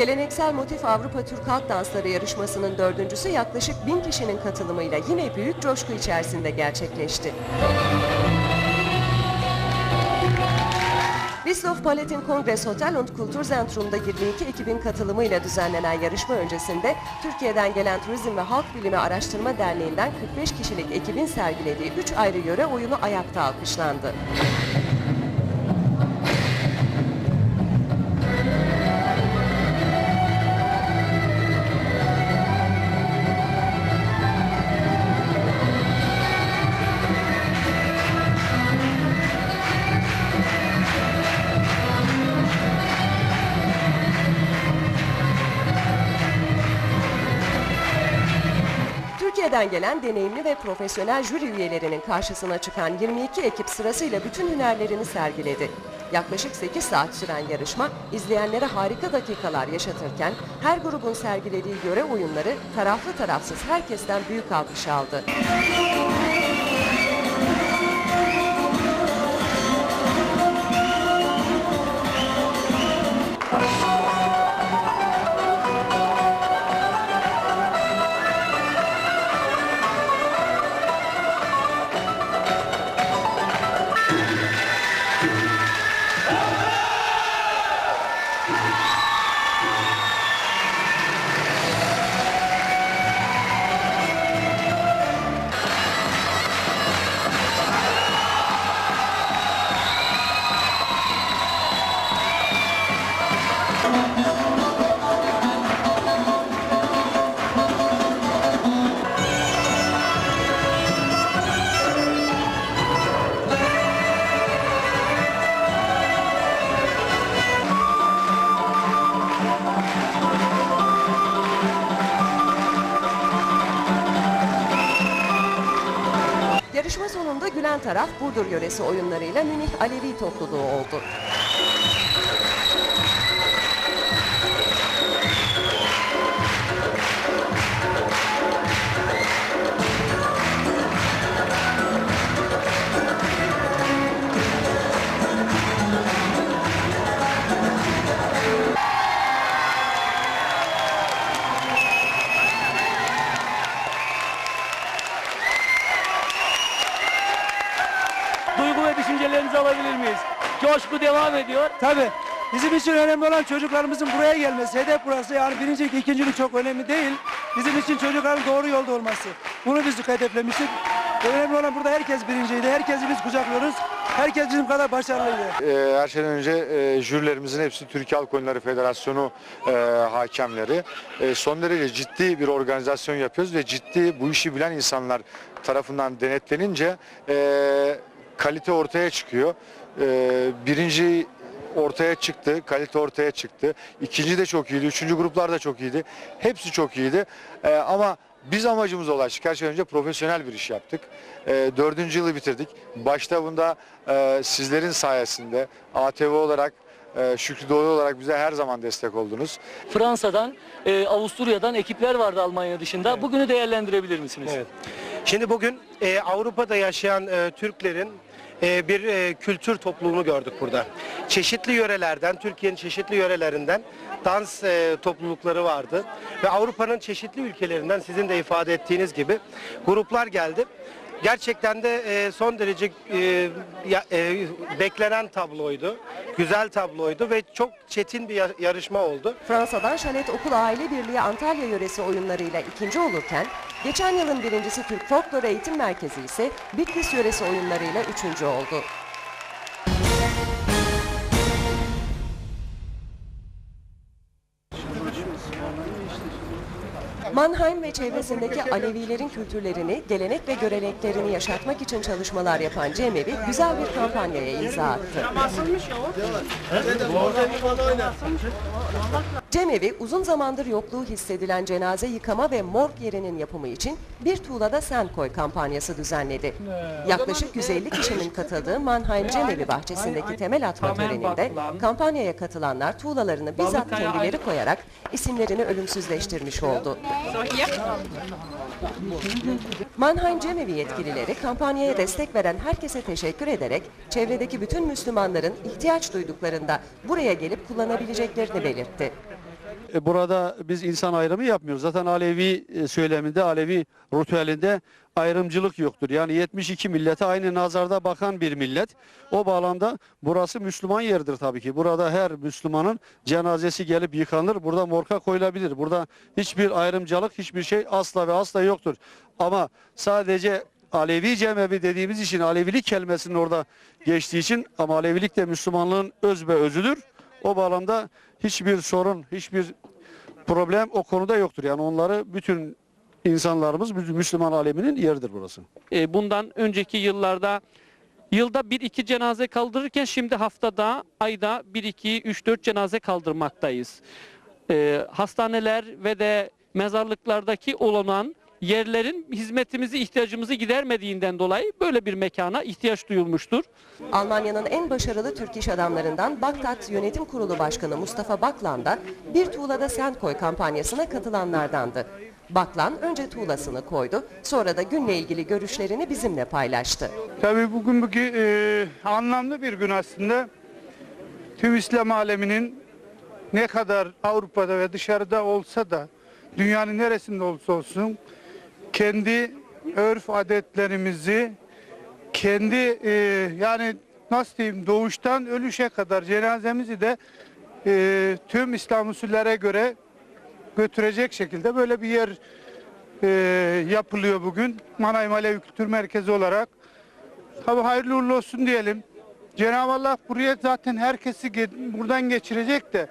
Geleneksel Motif Avrupa Türk Halk Dansları yarışmasının dördüncüsü yaklaşık bin kişinin katılımıyla yine büyük coşku içerisinde gerçekleşti. Wieslof Palatin Kongres Hotel und Kulturzentrum'da 22 ekibin katılımıyla düzenlenen yarışma öncesinde Türkiye'den gelen Turizm ve Halk Bilimi Araştırma Derneği'nden 45 kişilik ekibin sergilediği 3 ayrı yöre oyunu ayakta alkışlandı. Türkiye'den gelen deneyimli ve profesyonel jüri üyelerinin karşısına çıkan 22 ekip sırasıyla bütün hünerlerini sergiledi. Yaklaşık 8 saat süren yarışma izleyenlere harika dakikalar yaşatırken her grubun sergilediği yöre oyunları taraflı tarafsız herkesten büyük alkış aldı. Yarışma sonunda gülen taraf Burdur yöresi oyunlarıyla Münih Alevi topluluğu oldu. Duygu ve düşüncelerinizi alabilir miyiz? Coşku devam ediyor. Tabii. Bizim için önemli olan çocuklarımızın buraya gelmesi. Hedef burası. Yani birincilik, ikincilik çok önemli değil. Bizim için çocukların doğru yolda olması. Bunu biz hedeflemiştik. Önemli olan burada herkes birinciydi. Herkesi biz kucaklıyoruz. Herkes bizim kadar başarılıydı. Ee, her şeyden önce e, jürilerimizin hepsi Türkiye Halk Oyunları Federasyonu e, hakemleri. E, son derece ciddi bir organizasyon yapıyoruz ve ciddi bu işi bilen insanlar tarafından denetlenince e, kalite ortaya çıkıyor. E, birinci ortaya çıktı, kalite ortaya çıktı. İkinci de çok iyiydi, üçüncü gruplar da çok iyiydi. Hepsi çok iyiydi. E, ama biz amacımıza ulaştık. Her şeyden önce profesyonel bir iş yaptık. E, dördüncü yılı bitirdik. Başta bunda e, sizlerin sayesinde ATV olarak, e, Şükrü Doğru olarak bize her zaman destek oldunuz. Fransa'dan, e, Avusturya'dan ekipler vardı Almanya dışında. Bugünü değerlendirebilir misiniz? Evet. Şimdi bugün e, Avrupa'da yaşayan e, Türklerin e, bir e, kültür topluluğunu gördük burada. Çeşitli yörelerden, Türkiye'nin çeşitli yörelerinden dans e, toplulukları vardı. Ve Avrupa'nın çeşitli ülkelerinden sizin de ifade ettiğiniz gibi gruplar geldi. Gerçekten de e, son derece beklenen tabloydu. Güzel tabloydu ve çok çetin bir ya- yarışma oldu. Fransa'dan Şalet Okul Aile Birliği Antalya yöresi oyunlarıyla ikinci olurken, geçen yılın birincisi Türk Folklor Eğitim Merkezi ise Bitlis yöresi oyunlarıyla üçüncü oldu. Mannheim ve çevresindeki Alevilerin kültürlerini, gelenek ve göreneklerini yaşatmak için çalışmalar yapan Cemevi güzel bir kampanyaya imza attı. Cemevi uzun zamandır yokluğu hissedilen cenaze yıkama ve morg yerinin yapımı için bir tuğlada sen koy kampanyası düzenledi. Yaklaşık 150 kişinin katıldığı Mannheim Cemevi bahçesindeki temel atma töreninde kampanyaya katılanlar tuğlalarını bizzat kendileri koyarak isimlerini ölümsüzleştirmiş oldu. Mannheim Cemevi yetkilileri kampanyaya destek veren herkese teşekkür ederek çevredeki bütün Müslümanların ihtiyaç duyduklarında buraya gelip kullanabileceklerini belirtti. E, Burada biz insan ayrımı yapmıyoruz. Zaten Alevi e, söyleminde, Alevi ritüelinde ayrımcılık yoktur. Yani 72 millete aynı nazarda bakan bir millet. O bağlamda burası Müslüman yerdir tabii ki. Burada her Müslümanın cenazesi gelip yıkanır. Burada morka koyulabilir. Burada hiçbir ayrımcılık, hiçbir şey asla ve asla yoktur. Ama sadece Alevi cemevi dediğimiz için Alevilik kelimesinin orada geçtiği için ama Alevilik de Müslümanlığın öz ve özüdür. O bağlamda hiçbir sorun, hiçbir problem o konuda yoktur. Yani onları bütün insanlarımız Müslüman aleminin yeridir burası. E, bundan önceki yıllarda yılda bir iki cenaze kaldırırken şimdi haftada, ayda bir iki üç dört cenaze kaldırmaktayız. E, hastaneler ve de mezarlıklardaki olanan yerlerin hizmetimizi, ihtiyacımızı gidermediğinden dolayı böyle bir mekana ihtiyaç duyulmuştur. Almanya'nın en başarılı Türk iş adamlarından Baktat Yönetim Kurulu Başkanı Mustafa Baklan da Bir Tuğla'da Sen Koy kampanyasına katılanlardandı. Baklan önce tuğlasını koydu, sonra da günle ilgili görüşlerini bizimle paylaştı. Tabii bugün bugün e, anlamlı bir gün aslında. Tüm İslam aleminin ne kadar Avrupa'da ve dışarıda olsa da dünyanın neresinde olsa olsun kendi örf adetlerimizi kendi e, yani nasıl diyeyim doğuştan ölüşe kadar cenazemizi de e, tüm İslam usullere göre götürecek şekilde böyle bir yer e, yapılıyor bugün. Manay Malevi Kültür Merkezi olarak. Tabii hayırlı uğurlu olsun diyelim. Cenab-ı Allah buraya zaten herkesi buradan geçirecek de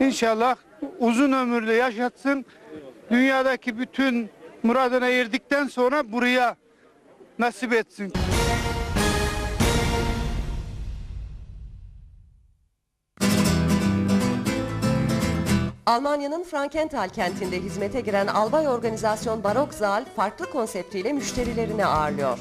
inşallah uzun ömürlü yaşatsın. Dünyadaki bütün muradına erdikten sonra buraya nasip etsin. Almanya'nın Frankenthal kentinde hizmete giren albay organizasyon Barok Zaal farklı konseptiyle müşterilerini ağırlıyor.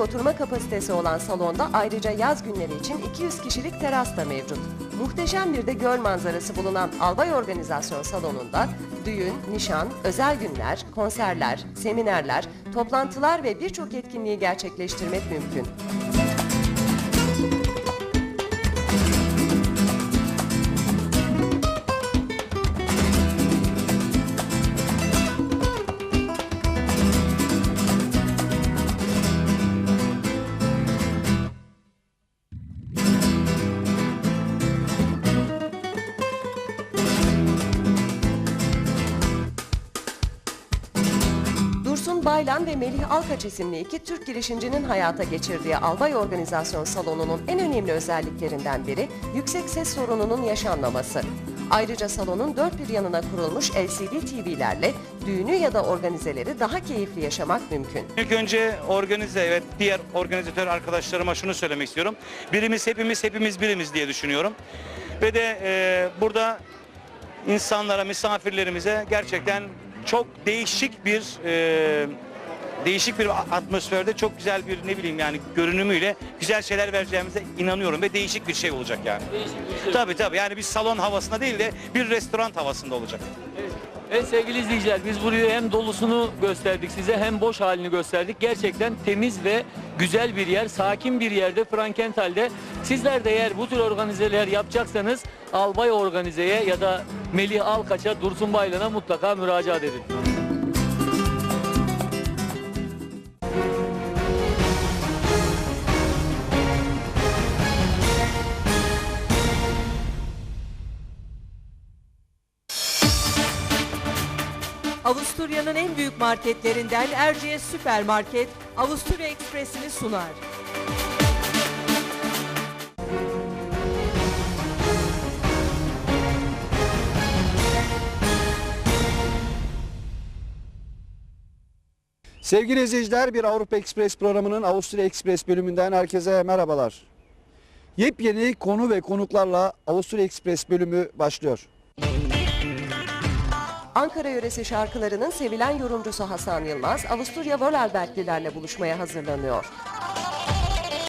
Kişilik oturma kapasitesi olan salonda ayrıca yaz günleri için 200 kişilik teras da mevcut. Muhteşem bir de göl manzarası bulunan Albay Organizasyon Salonu'nda düğün, nişan, özel günler, konserler, seminerler, toplantılar ve birçok etkinliği gerçekleştirmek mümkün. Baylan ve Melih Alkaç isimli iki Türk girişimcinin hayata geçirdiği Albay Organizasyon Salonu'nun en önemli özelliklerinden biri yüksek ses sorununun yaşanmaması. Ayrıca salonun dört bir yanına kurulmuş LCD TV'lerle düğünü ya da organizeleri daha keyifli yaşamak mümkün. İlk önce organize ve diğer organizatör arkadaşlarıma şunu söylemek istiyorum. Birimiz hepimiz, hepimiz birimiz diye düşünüyorum. Ve de e, burada insanlara, misafirlerimize gerçekten çok değişik bir e, değişik bir atmosferde çok güzel bir ne bileyim yani görünümüyle güzel şeyler vereceğimize inanıyorum ve değişik bir şey olacak yani. Tabii tabii yani bir salon havasında değil de bir restoran havasında olacak. Evet sevgili izleyiciler biz burayı hem dolusunu gösterdik size hem boş halini gösterdik. Gerçekten temiz ve güzel bir yer, sakin bir yerde Frankenthal'de. Sizler de eğer bu tür organizeler yapacaksanız Albay Organize'ye ya da Melih Alkaç'a, Dursun Baylan'a mutlaka müracaat edin. Avusturya'nın en büyük marketlerinden Erciyes Süpermarket, Avusturya Ekspresi'ni sunar. Sevgili izleyiciler bir Avrupa Express programının Avusturya Express bölümünden herkese merhabalar. Yepyeni konu ve konuklarla Avusturya Express bölümü başlıyor. Ankara yöresi şarkılarının sevilen yorumcusu Hasan Yılmaz, Avusturya Vorarlberglilerle buluşmaya hazırlanıyor.